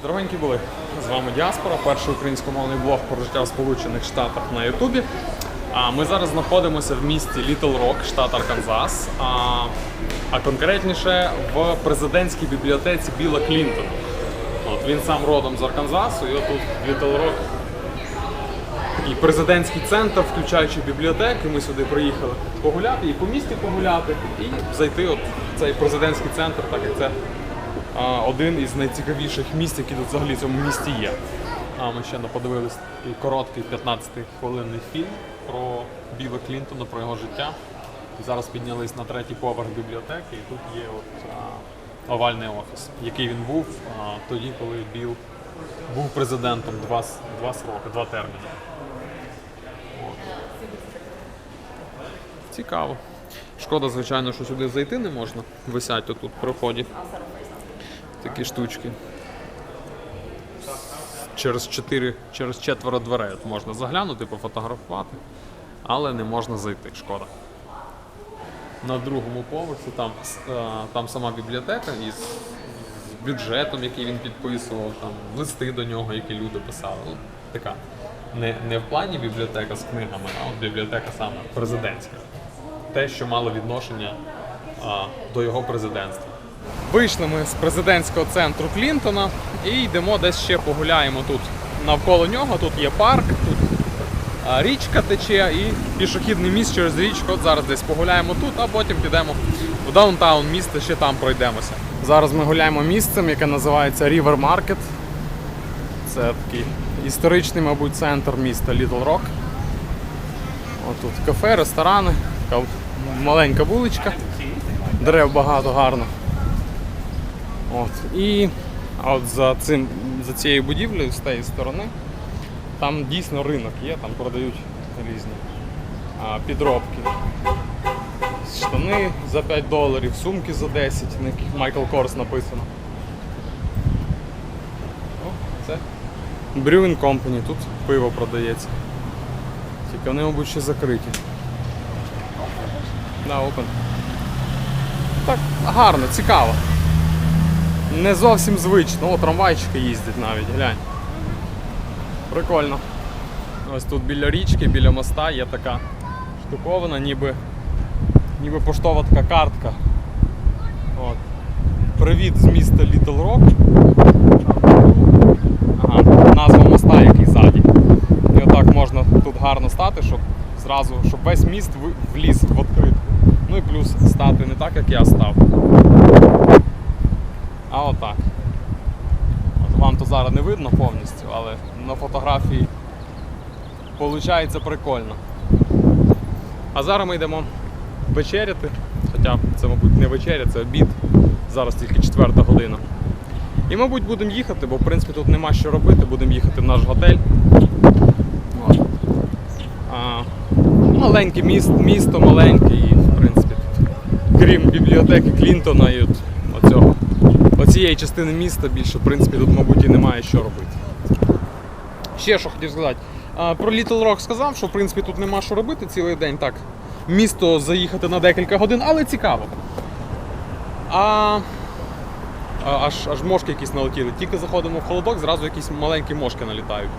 Здоровенькі були! З вами Діаспора, перший українськомовний блог про життя в Сполучених Штатах на Ютубі. А ми зараз знаходимося в місті Літл Рок, штат Арканзас, а, конкретніше в президентській бібліотеці Біла Клінтона. От він сам родом з Арканзасу, і отут Літл Рок і президентський центр, включаючи бібліотеки. Ми сюди приїхали погуляти і по місті погуляти, і зайти от в цей президентський центр, так як це один із найцікавіших місць, які тут взагалі в цьому місті є. А ми ще не подивились короткий 15-хвилинний фільм про Біла Клінтона, про його життя. Зараз піднялись на третій поверх бібліотеки, і тут є от, а, овальний офіс, який він був а, тоді, коли Біл був президентом два, два сроки, два терміни. Цікаво. Шкода, звичайно, що сюди зайти не можна. Висять отут при вході. Такі штучки. Через чотири, через четверо дверей от можна заглянути, пофотографувати, але не можна зайти. Шкода. На другому поверсі там, е, там сама бібліотека із бюджетом, який він підписував, там листи до нього, які люди писали. Ну, така. Не, не в плані бібліотека з книгами, а от бібліотека саме президентська. Те, що мало відношення а, до його президентства. Вийшли ми з президентського центру Клінтона і йдемо десь ще погуляємо тут навколо нього. Тут є парк, тут річка тече і пішохідний міст через річку. От зараз десь погуляємо тут, а потім підемо в даунтаун міста, ще там пройдемося. Зараз ми гуляємо місцем, яке називається River Market. Це такий історичний, мабуть, центр міста Little Rock. От тут кафе, ресторани, маленька вуличка, дерев багато гарно. От. І от за, цим, за цією будівлею, з тієї сторони, там дійсно ринок є, там продають різні а, підробки. Штани за 5 доларів, сумки за 10, на яких Michael Kors написано. О, це Brewing Company, тут пиво продається. Тільки вони, мабуть, ще закриті. Да, open. Так, гарно, цікаво. Не зовсім звично. О, трамвайчики їздять навіть, глянь. Прикольно. Ось тут біля річки, біля моста є така штуковина, ніби, ніби поштова така картка. От. Привіт з міста Little Rock. Ага, назва моста, який ззаді. І отак можна тут гарно стати, щоб зразу, щоб весь міст вліз в відкритку. Ну і плюс стати не так, як я став. А отак. От вам то зараз не видно повністю, але на фотографії виходить прикольно. А зараз ми йдемо вечеряти. Хоча це, мабуть, не вечеря, це обід. Зараз тільки четверта година. І, мабуть, будемо їхати, бо в принципі тут нема що робити, будемо їхати в наш готель. От. А, маленьке місто, місто маленьке і, в принципі, крім бібліотеки Клінтона і от, оцього, оцієї частини міста більше, в принципі, тут, мабуть, і немає що робити. Ще що хотів сказати. Про Little Rock сказав, що в принципі тут нема що робити цілий день. Так, місто заїхати на декілька годин, але цікаво. А, аж, аж мошки якісь налетіли. Тільки заходимо в холодок, зразу якісь маленькі мошки налітають.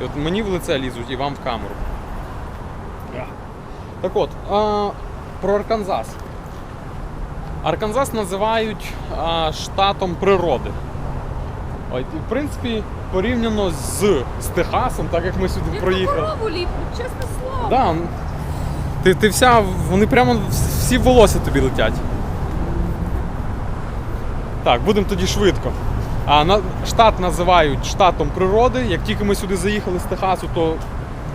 І от мені в лице лізуть і вам в камеру. Так от, а, про Арканзас. Арканзас називають а, штатом природи. От, і, в принципі, порівняно з, з Техасом, так як ми сюди Як проїхали. на корову ліплять, чесне слово. Да, ти, ти вся, вони прямо всі волосся тобі летять. Так, будемо тоді швидко. А, на, штат називають штатом природи. Як тільки ми сюди заїхали з Техасу, то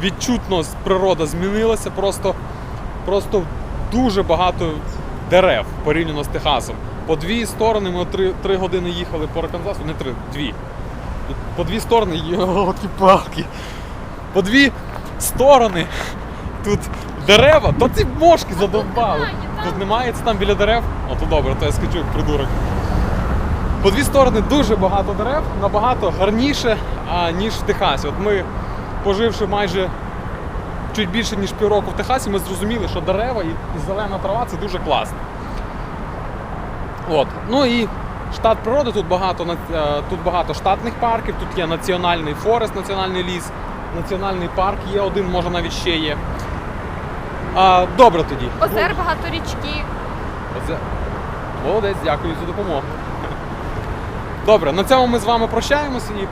відчутно природа змінилася. Просто, просто дуже багато дерев порівняно з Техасом. По дві сторони ми три, три години їхали по Арканзасу, не три, дві. По дві сторони, йолки палки по дві сторони тут дерева, то ці мошки задовбали. Тут немає, це там біля дерев. О, то добре, то я скачу як придурок. По дві сторони дуже багато дерев, набагато гарніше, а, ніж в Техасі. От ми, поживши майже чуть більше, ніж півроку в Техасі, ми зрозуміли, що дерева і, зелена трава це дуже класно. От. Ну і Штат природи тут багато е, тут багато штатних парків. Тут є національний форест, національний ліс, національний парк є один, може навіть ще є. А, добре тоді. Озер багато річки. Оце... Молодець, дякую за допомогу. Добре, на цьому ми з вами прощаємося і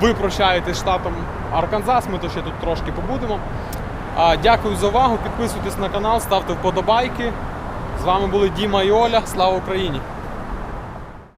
ви прощаєтесь штатом Арканзас, ми то ще тут трошки побудемо. Дякую за увагу, підписуйтесь на канал, ставте вподобайки. З вами були Діма і Оля. Слава Україні!